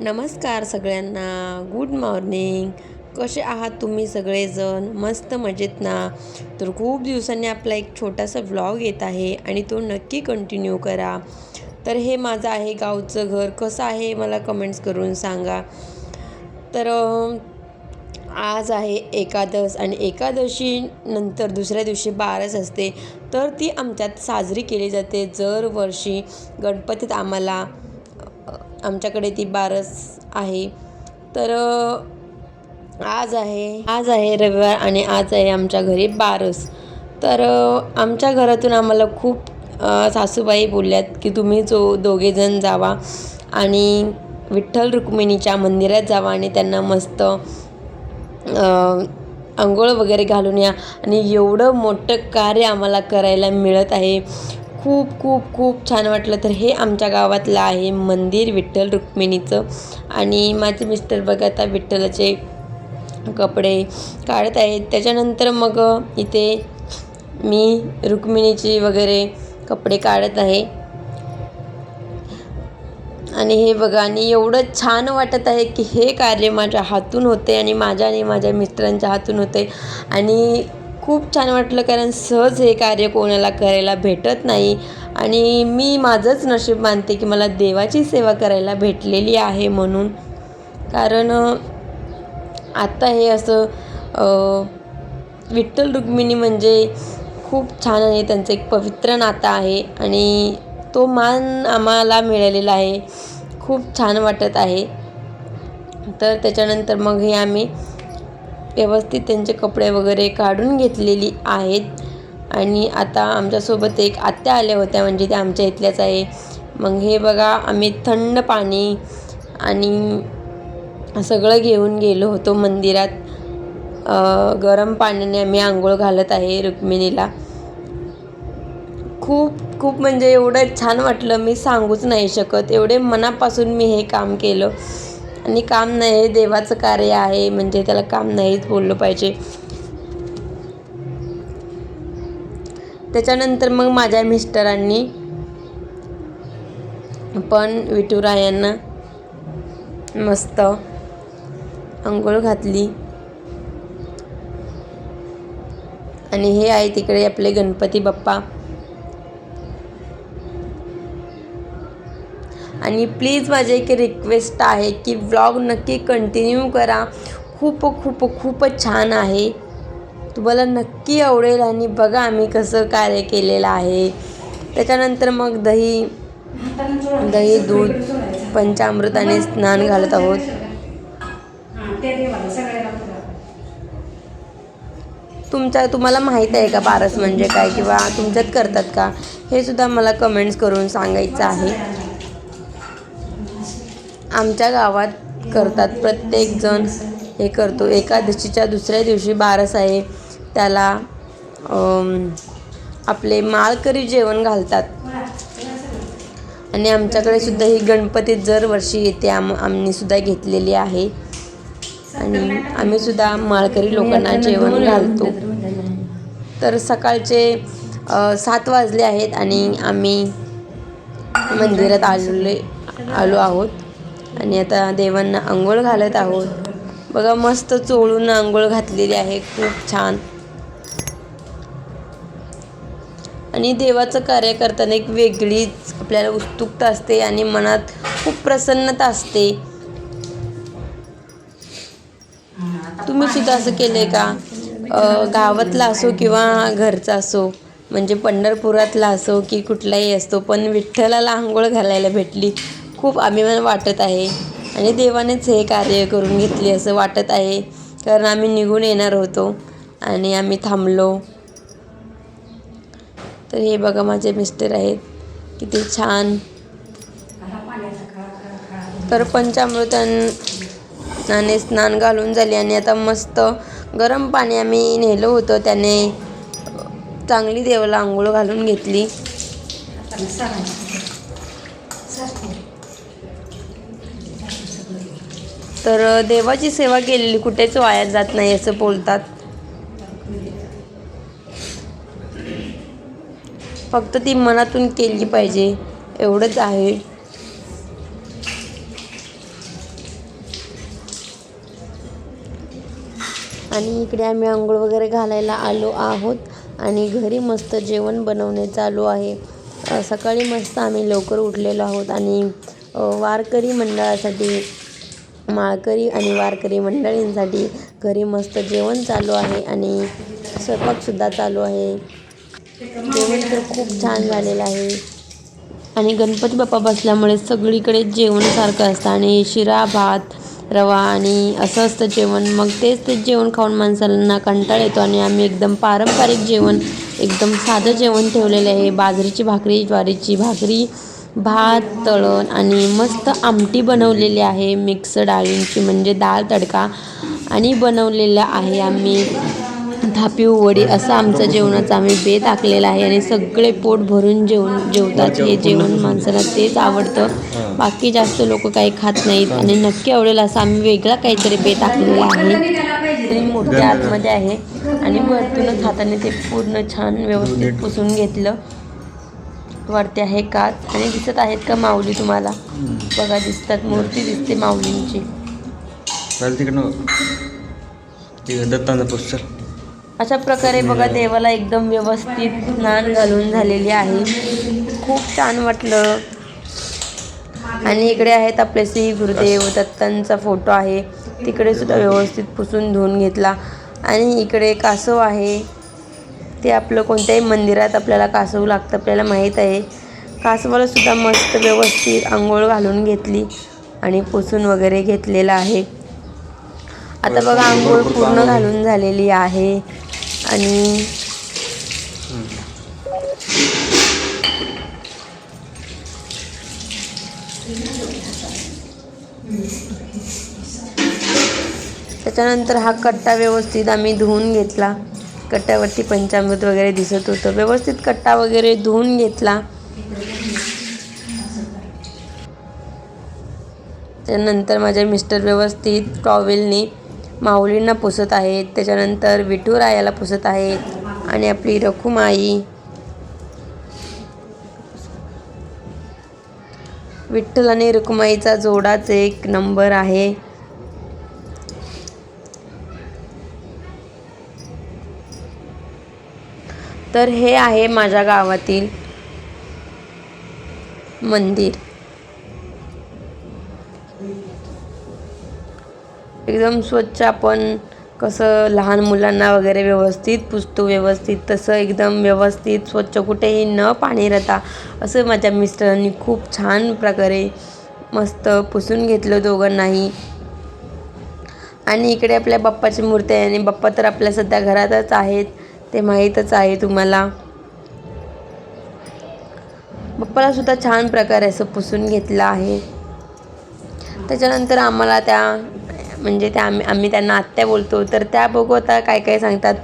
नमस्कार सगळ्यांना. Good morning कसे आहात तुम्ही सगळेजण? मस्त मजेत ना? तर खूप दिवसांनी आपला एक छोटासा व्लॉग येत आहे आणि तो नक्की कंटिन्यू करा. तर हे माझं आहे गावचं घर. कसं आहे मला कमेंट्स करून सांगा. तर आज आहे एकादश आणि एकादशी नंतर दुसऱ्या दिवशी बारस असते. तर ती आमच्यात साजरी केली जाते दरवर्षी. गणपतीत आम्हाला आमच्याकडे ती बारस आहे. तर आज आहे आज आहे रविवार आणि आज आहे आमच्या घरी बारस. तर आमच्या घरातून आम्हाला खूप सासूबाई बोलल्यात की तुम्ही जो दोघेजण जावा आणि विठ्ठल रुक्मिणीच्या मंदिरात जावा आणि त्यांना मस्त आंघोळ वगैरे घालून या. आणि एवढं मोठं कार्य आम्हाला करायला मिळत आहे. खूप खूप खूप छान वाटलं. तर हे आमच्या गावातलं आहे मंदिर विठ्ठल रुक्मिणीचं. आणि माझे मिस्टर बघा आता विठ्ठलाचे कपडे काढत आहेत. त्याच्यानंतर मग इथे मी रुक्मिणीची वगैरे कपडे काढत आहे. आणि हे बघा आणि एवढं छान वाटत आहे की हे कार्य माझ्या हातून होते आणि माझ्या आणि माझ्या मिस्टरांच्या हातून होते. आणि खूप छान वाटलं कारण सहज हे कार्य कोणाला करायला भेटत नाही. आणि मी माझंच नशीब मानते की मला देवाची सेवा करायला भेटलेली आहे म्हणून. कारण आत्ता हे असं विठ्ठल रुक्मिणी म्हणजे खूप छान आहे. त्यांचं एक पवित्र नातं आहे आणि तो मान आम्हाला मिळालेला आहे. खूप छान वाटत आहे. तर त्याच्यानंतर मग हे आम्ही व्यवस्थित त्यांचे कपडे वगैरे काढून घेतलेली आहेत. आणि आता आमच्यासोबत एक आत्या आल्या होत्या म्हणजे त्या आमच्या इथल्याच आहे. मग हे बघा आम्ही थंड पाणी आणि सगळं घेऊन गेलो होतो मंदिरात. गरम पाण्याने आम्ही आंघोळ घालत आहे रुक्मिणीला. खूप खूप म्हणजे एवढं छान वाटलं मी सांगूच नाही शकत. एवढे मनापासून मी हे काम केलं. आणि काम नाही हे देवाचं कार्य आहे म्हणजे त्याला काम नाहीच बोललं पाहिजे. त्याच्यानंतर मग माझ्या मिस्टरांनी पण विठुरायांना मस्त आंघोळ घातली. आणि हे आहे तिकडे आपले गणपती बाप्पा. आणि प्लीज माझी एक रिक्वेस्ट आहे की व्लॉग नक्की कंटिन्यू करा. खूप खूप खूपच छान आहे. तुम्हाला नक्की आवडेल आणि बघा आम्ही कसं कार्य केलेलं आहे. त्याच्यानंतर मग दही दही दूध पंचामृताने स्नान घालत आहोत. तुमच्या तुम्हाला माहीत आहे का पारस म्हणजे काय किंवा तुमच्यात करतात का? हे सुद्धा मला कमेंट्स करून सांगायचं आहे. आमच्या गावात करतात. प्रत्येकजण हे करतो. एकादशीच्या दुसऱ्या दिवशी बारस आहे त्याला आपले माळकरी जेवण घालतात. आणि आमच्याकडे सुद्धा ही गणपती दरवर्षी येते. आम आम्ही सुद्धा घेतलेली आहे. आणि आम्ही सुद्धा माळकरी लोकांना जेवण घालतो. तर सकाळचे सात वाजले आहेत आणि आम्ही मंदिरात आलेले आलो आहोत. आणि आता देवांना आंघोळ घालत आहोत. बघा मस्त चोळून आंघोळ घातलेली आहे. खूप छान. आणि देवाचं कार्य करताना एक वेगळीच आपल्याला उत्सुकता असते आणि मनात खूप प्रसन्नता असते. तुम्ही सुद्धा असं केलं का? गावातला असो किंवा घरचा असो म्हणजे पंढरपुरातला असो की कुठलाही असतो पण विठ्ठलाला आंघोळ घालायला भेटली. खूप अभिमान वाटत आहे. आणि देवानेच हे कार्य करून घेतले असं वाटत आहे. कारण आम्ही निघून येणार होतो आणि आम्ही थांबलो. तर हे बघा माझे मिस्टर आहेत. किती छान. तर पंचामृतांनाने स्नान घालून झाले आणि आता मस्त गरम पाणी आम्ही नेलं होतं. त्याने चांगली देवाला आंघोळ घालून घेतली. तर देवाची सेवा केलेली कुठेच वाया जात नाही असं बोलतात. फक्त ती मनातून केली पाहिजे एवढंच आहे. आणि इकडे आम्ही आंघोळ वगैरे घालायला आलो आहोत आणि घरी मस्त जेवण बनवणे चालू आहे. सकाळी मस्त आम्ही लवकर उठलेलो आहोत आणि वारकरी मंडळासाठी माळकरी आणि वारकरी मंडळींसाठी घरी मस्त जेवण चालू आहे आणि स्वयंपाकसुद्धा चालू आहे. जेवण तर खूप छान झालेलं आहे. आणि गणपती बाप्पा बसल्यामुळे सगळीकडे जेवण सारखं असतं आणि शिरा भात रवा आणि असं असतं जेवण. मग तेच तेच जेवण खाऊन माणसांना कंटाळा येतो आणि आम्ही एकदम पारंपरिक जेवण एकदम साधं जेवण ठेवलेलं आहे. बाजरीची भाकरी ज्वारीची भाकरी भात तळण आणि मस्त आमटी बनवलेली आहे. मिक्स डाळींची म्हणजे डाळ तडका आणि बनवलेलं आहे आम्ही. थापीव वडी असं आमचं जेवणाचा आम्ही बेत आखलेला आहे आणि सगळे पोट भरून जेवण जेवतात. हे जेवण. माणसाला तेच आवडतं. बाकी जास्त लोक काही खात नाहीत आणि नक्की आवडेल असं आम्ही वेगळा काहीतरी बेत आखलेला आहे. आणि मूर्ती आतमध्ये आहे आणि वरतूनच हाताने ते पूर्ण छान व्यवस्थित पुसून घेतलं. वरती आहे काच. आणि दिसत आहेत का माऊली तुम्हाला? बघा दिसतात. मूर्ती दिसते माऊलींची. चालेल तिकडनं ते दत्तांचा पुस्तक अशा प्रकारे बघा देवाला एकदम व्यवस्थित स्नान घालून झालेली आहे. खूप छान वाटलं. आणि इकडे आहेत आपले श्री गुरुदेव दत्तांचा फोटो आहे. तिकडे सुद्धा व्यवस्थित पुसून धुवून घेतला. आणि इकडे कासव आहे. ते आपलं कोणत्याही मंदिरात आपल्याला कासवू लागतं आपल्याला माहीत आहे. कासवालासुद्धा मस्त व्यवस्थित आंघोळ घालून घेतली आणि पुसून वगैरे घेतलेलं आहे. आता बघा आंघोळ पूर्ण घालून झालेली आहे आणि त्याच्यानंतर हा कट्टा व्यवस्थित आम्ही धुवून घेतला. कट्ट्यावरती पंचामृत वगैरे दिसत होतं. व्यवस्थित कट्टा वगैरे धुवून घेतला. त्यानंतर माझे मिस्टर व्यवस्थित टॉवेलने माऊलींना पुसत आहेत. त्याच्यानंतर विठूरायाला पुसत आहेत. आणि आपली रखुमाई. विठ्ठल आणि रुक्माईचा जोडाच एक नंबर आहे. तर हे आहे माझ्या गावातील मंदिर. एकदम स्वच्छ आपण कसं लहान मुलांना वगैरे व्यवस्थित पुसतो व्यवस्थित तसं एकदम व्यवस्थित स्वच्छ कुठेही न पाणी राहता असं माझ्या मिस्टरांनी खूप छान प्रकारे मस्त पुसून घेतलं दोघांनाही. आणि इकडे आपल्या बाप्पाची मूर्ती आहे आणि बाप्पा तर आपल्या सध्या घरातच आहेत. ते माहीतच आहे तुम्हाला. पप्पाला सुद्धा छान प्रकारे असं पुसून घेतलं आहे. त्याच्यानंतर आम्हाला त्या म्हणजे त्या आम्ही आम्ही त्यांना आत्या बोलतो. तर त्या बघू आता काय काय सांगतात.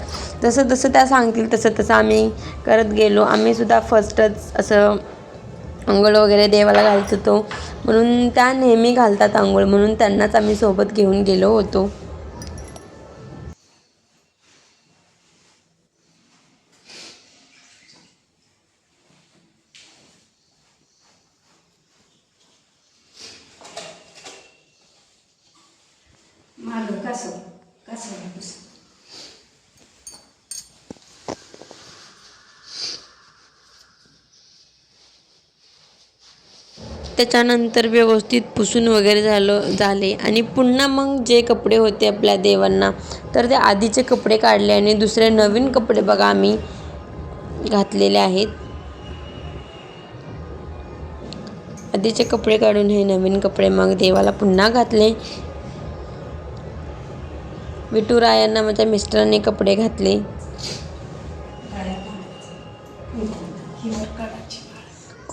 जसं जसं त्या सांगतील तसं तसं आम्ही करत गेलो. आम्ही सुद्धा फर्स्टच असं आंघोळ वगैरे देवाला घालत होतो. म्हणून त्या नेहमी घालतात आंघोळ म्हणून त्यांनाच आम्ही सोबत घेऊन गेलो होतो. त्याच्यानंतर व्यवस्थित पुसून वगैरे झालं झाले. आणि पुन्हा मग जे कपडे होते आपल्या देवांना तर ते आधीचे कपडे काढले आणि दुसरे नवीन कपडे बघा आम्ही घातलेले आहेत. आधीचे कपडे काढून हे नवीन कपडे मग देवाला पुन्हा घातले. विठुरायांना माझ्या मिस्टरांनी कपडे घातले हिवर काढायची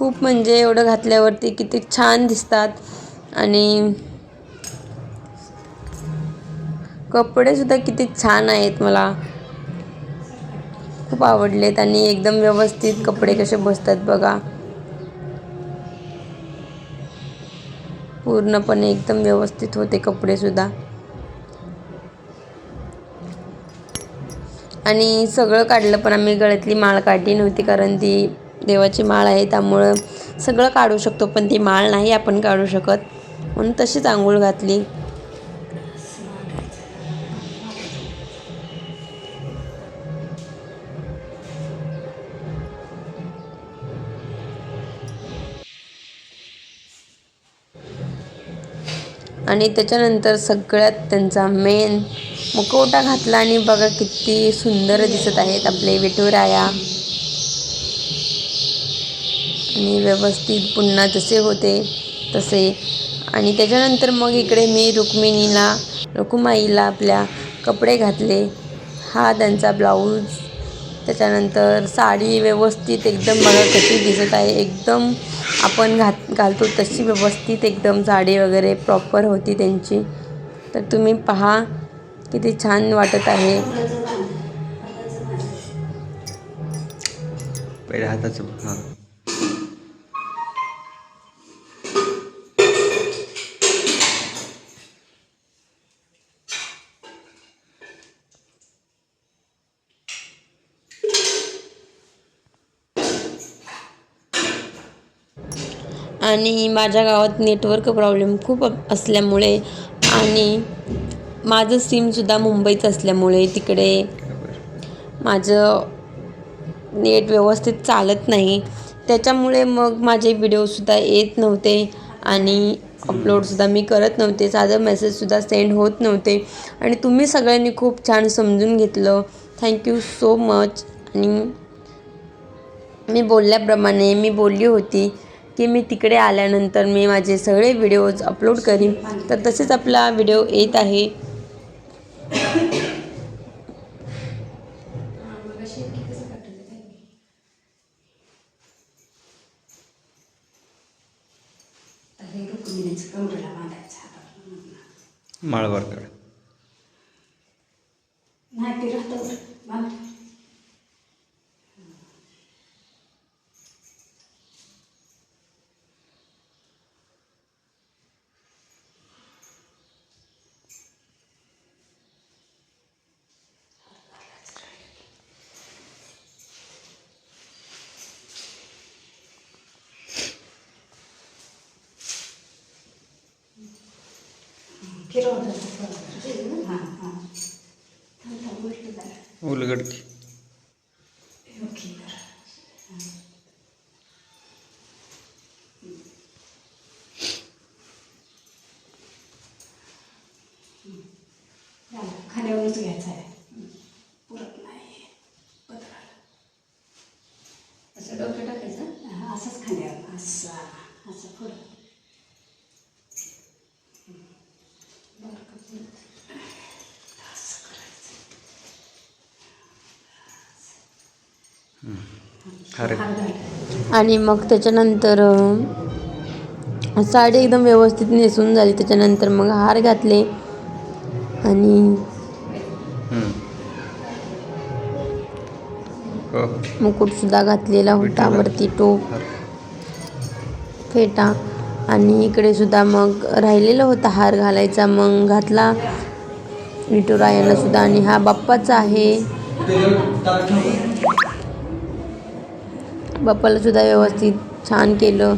खूप म्हणजे एवढं घातल्यावरती किती छान दिसतात. आणि कपडेसुद्धा किती छान आहेत मला. खूप आवडलेत आणि एकदम व्यवस्थित कपडे कसे बसतात बघा. पूर्णपणे एकदम व्यवस्थित होते कपडेसुद्धा आणि सगळं काढलं पण आम्ही गळ्यातली माळ काढली नव्हती कारण ती देवाची माळ आहे त्यामुळं सगळं काढू शकतो पण ती माळ नाही आपण काढू शकत. म्हणून तशीच आंघोळ घातली. आणि त्याच्यानंतर सगळ्यात त्यांचा मेन मुखवटा घातला आणि बघा किती सुंदर दिसत आहेत आपले विठुराया. आणि व्यवस्थित पुन्हा जसे होते तसे. आणि त्याच्यानंतर मग इकडे मी रुक्मिणीला रुकुमाईला आपल्या कपडे घातले. हा त्यांचा ब्लाऊज. त्याच्यानंतर साडी व्यवस्थित एकदम बघा कशी दिसत आहे. एकदम आपण घात घालतो तशी व्यवस्थित एकदम साडी वगैरे प्रॉपर होती त्यांची. तर तुम्ही पहा किती छान वाटत आहे. हाताचं हां. आणि माझ्या गावात नेटवर्क प्रॉब्लेम खूप असल्यामुळे आणि माझं सिमसुद्धा मुंबईत असल्यामुळे तिकडे माझं नेट व्यवस्थित चालत नाही. त्याच्यामुळे मग माझे व्हिडिओसुद्धा येत नव्हते आणि अपलोडसुद्धा मी करत नव्हते. साधं मेसेजसुद्धा सेंड होत नव्हते. आणि तुम्ही सगळ्यांनी खूप छान समजून घेतलं. थँक्यू सो मच आणि मी बोलल्याप्रमाणे मी बोलली होती. की मी तिकडे आल्यानंतर मी माझे सगळे व्हिडिओज अपलोड करीन. तर तसेच आपला व्हिडिओ येत आहे. हे रुक्मिणीचं कमरेला बांधायचं हाताला माळवर काढ नाही ते राहतं वर. बांध फिरवलं हां हां थांब थांब गोष्ट करा उलगड की ओके खाण्यावरच घ्यायचं आहे. पुरत नाही. पत्राला असं डोकं टाकायचं? हा, असंच खाण्यावर असा असं पुढं. आणि मग त्याच्यानंतर साडी एकदम व्यवस्थित नेसून झाली. त्याच्यानंतर मग हार घातले. आणि मुकुटसुद्धा घातलेला होता. वरती टोप. फेटा. आणि इकडे सुद्धा मग राहिलेला होता हार घालायचा मग घातला विठुरायाला सुद्धा आणि हा बाप्पाचा आहे. बाप्पाला सुद्धा व्यवस्थित छान केलं.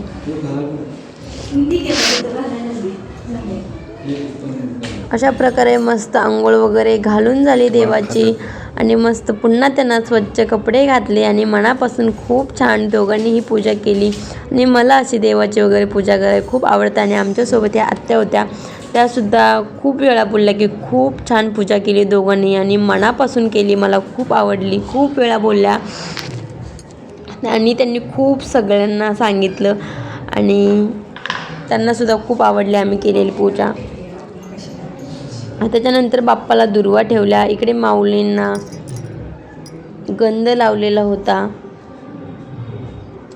अशा प्रकारे मस्त आंघोळ वगैरे घालून झाली देवाची. आणि मस्त पुन्हा त्यांना स्वच्छ कपडे घातले आणि मनापासून खूप छान दोघांनी ही पूजा केली. आणि मला अशी देवाची वगैरे पूजा करायला खूप आवडतं आणि आमच्यासोबत या आत्या होत्या त्यासुद्धा खूप वेळा बोलल्या की खूप छान पूजा केली दोघांनी आणि मनापासून केली मला खूप आवडली खूप वेळा बोलल्या. आणि त्यांनी खूप सगळ्यांना सांगितलं आणि त्यांनासुद्धा खूप आवडली आम्ही केलेली पूजा. त्याच्यानंतर बाप्पाला दुर्वा ठेवल्या. इकडे माऊलींना गंध लावलेला होता.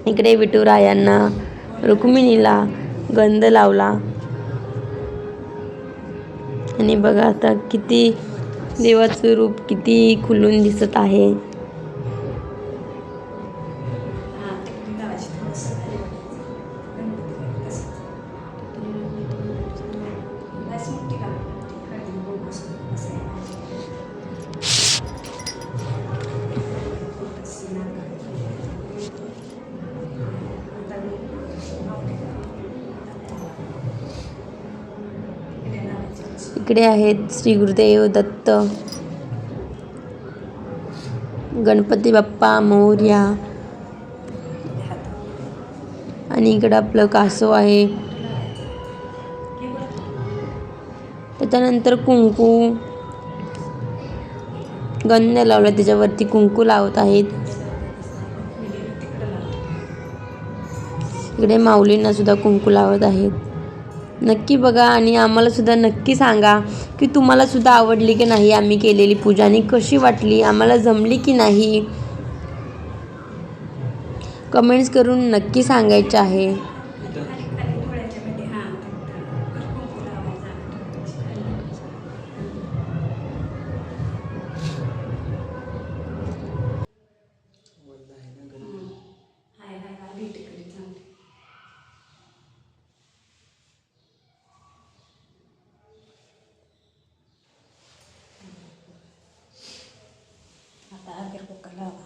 इकडे विठुरायांना रुक्मिणीला गंध लावला. आणि बघा आता किती देवाचं रूप किती खुलून दिसत आहे. लावायचं आहेत. श्री गुरुदेव दत्त गणपती बाप्पा मोर्या आणि इकडं आपलं कासव आहे. त्याच्यानंतर कुंकू. गंध लावलं त्याच्यावरती कुंकू लावत आहेत. इकडे माऊलींना सुद्धा कुंकू लावत आहेत. नक्की बघा आणि आम्हालासुद्धा नक्की सांगा की तुम्हालासुद्धा आवडली की नाही आम्ही केलेली पूजा आणि कशी वाटली आम्हाला जमली की नाही? कमेंट्स करून नक्की सांगायचे आहे खाली डोळ्याच्या मध्ये हां कुंकू लावायचा हाय हाय हाय भेटीकडे चांगली आता अगर कुकर लावा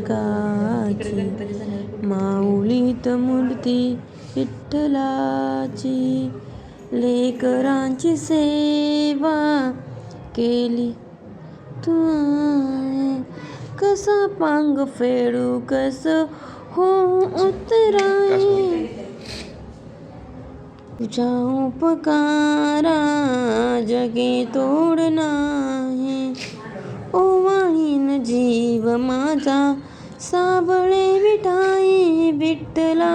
जगाची माऊलीत मूर्ती विठ्ठलाची लेकरांची सेवा केली. तू कसा पांग फेडू कस हो उतराई तुझ्या उपकारा जगे तोड नाही ओ जीव माझा साबळे विठाई विठ्ठला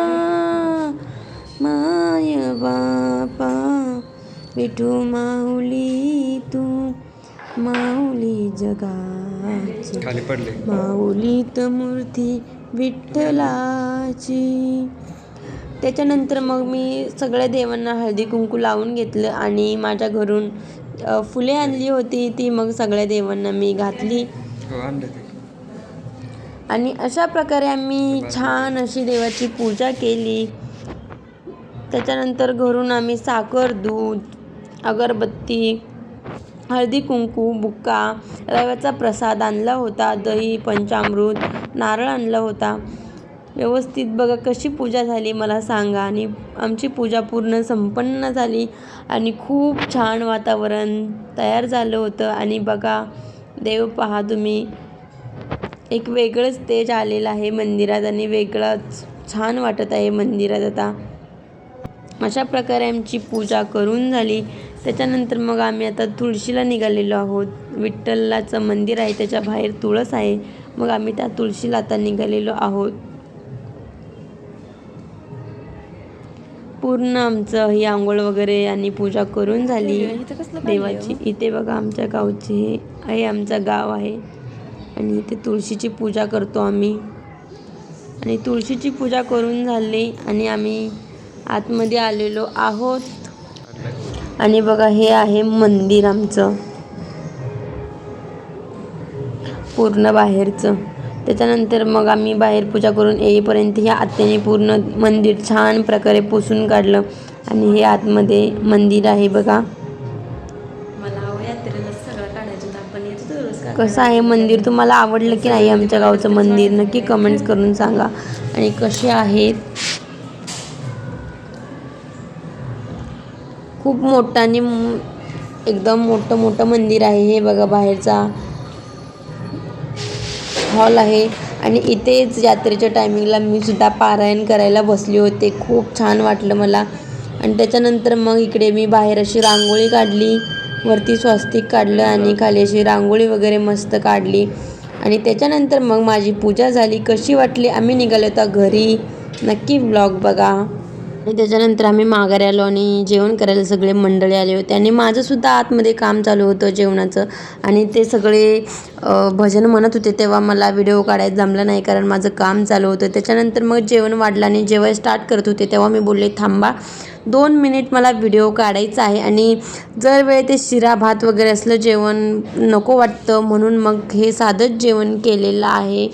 माय बापा विठू माऊली तू माऊली जगाची. माऊलीत मूर्ती विठ्ठलाची. त्याच्यानंतर मग मी सगळ्या देवांना हळदी कुंकू लावून घेतलं आणि माझ्या घरून फुले आणली होती ती मग सगळ्या देवांना मी घातली. हो आणि अशा प्रकारे आम्ही छान अशी देवाची पूजा केली. त्याच्यानंतर घरून आम्ही साखर दूध अगरबत्ती हळदी कुंकू बुक्का रव्याचा प्रसाद आणला होता दही पंचामृत नारळ आणला होता. व्यवस्थित बघा कशी पूजा झाली मला सांगा. आणि आमची पूजा पूर्ण संपन्न झाली आणि खूप छान वातावरण तयार झालं होतं. आणि बघा देव पहा तुम्ही. एक वेगळंच तेज आलेलं आहे मंदिरात आणि वेगळंच छान वाटत आहे मंदिरात आता. अशा प्रकारे आमची पूजा करून झाली. त्याच्यानंतर मग आम्ही आता तुळशीला निघालेलो आहोत. विठ्ठलाचं मंदिर आहे त्याच्या बाहेर तुळस आहे. मग आम्ही त्या तुळशीला आता निघालेलो आहोत. पूर्ण आमचं ही आंघोळ वगैरे आणि पूजा करून झाली. देवाची. इथे बघा आमच्या गावचे हे आहे आमचं गाव आहे. आणि इथे तुळशीची पूजा करतो आम्ही. आणि तुळशीची पूजा करून झाली आणि आम्ही आतमध्ये आलेलो आहोत. आणि बघा हे आहे मंदिर आमचं. पूर्ण बाहेरचं. त्याच्यानंतर मग आम्ही बाहेर पूजा करून येईपर्यंत ह्या आत्याने पूर्ण मंदिर छान प्रकारे पुसून काढलं. आणि हे आतमध्ये मंदिर आहे बघा. कसं आहे मंदिर तुम्हाला आवडलं की नाही आमच्या गावचं मंदिर? नक्की कमेंट्स करून सांगा. आणि कसे आहेत? खूप मोठं आणि एकदम मोठं मोठं मंदिर आहे हे बघा बाहेरचा. हॉल आहे. आणि इथेच यात्रेच्या टायमिंगला मी सुद्धा पारायण करायला बसले होते. खूप छान वाटलं मला. आणि त्याच्यानंतर मग इकडे मी बाहेर अशी रांगोळी काढली. वरती स्वस्तिक काढलं आणि खाली अशी रांगोळी वगैरे मस्त काढली. आणि त्याच्यानंतर मग माझी पूजा झाली. कशी वाटली? आम्ही निघालो होता घरी. नक्की ब्लॉग बघा. आणि त्याच्यानंतर आम्ही माघारी आलो आणि जेवण करायला सगळे मंडळी आले होते. आणि माझंसुद्धा आतमध्ये काम चालू होतं जेवणाचं. आणि ते सगळे भजन म्हणत होते तेव्हा मला व्हिडिओ काढायला जमलं नाही कारण माझं काम चालू होतं. त्याच्यानंतर मग जेवण वाढलं आणि जेव्हा स्टार्ट करत होते तेव्हा मी बोलले थांबा दोन मिनिट मला व्हिडिओ काढायचा आहे आणि जर वेळ ते शिरा भात वगैरे असलं जेवण नको वाटतं म्हणून मग हे साधंच जेवण केलेलं आहे.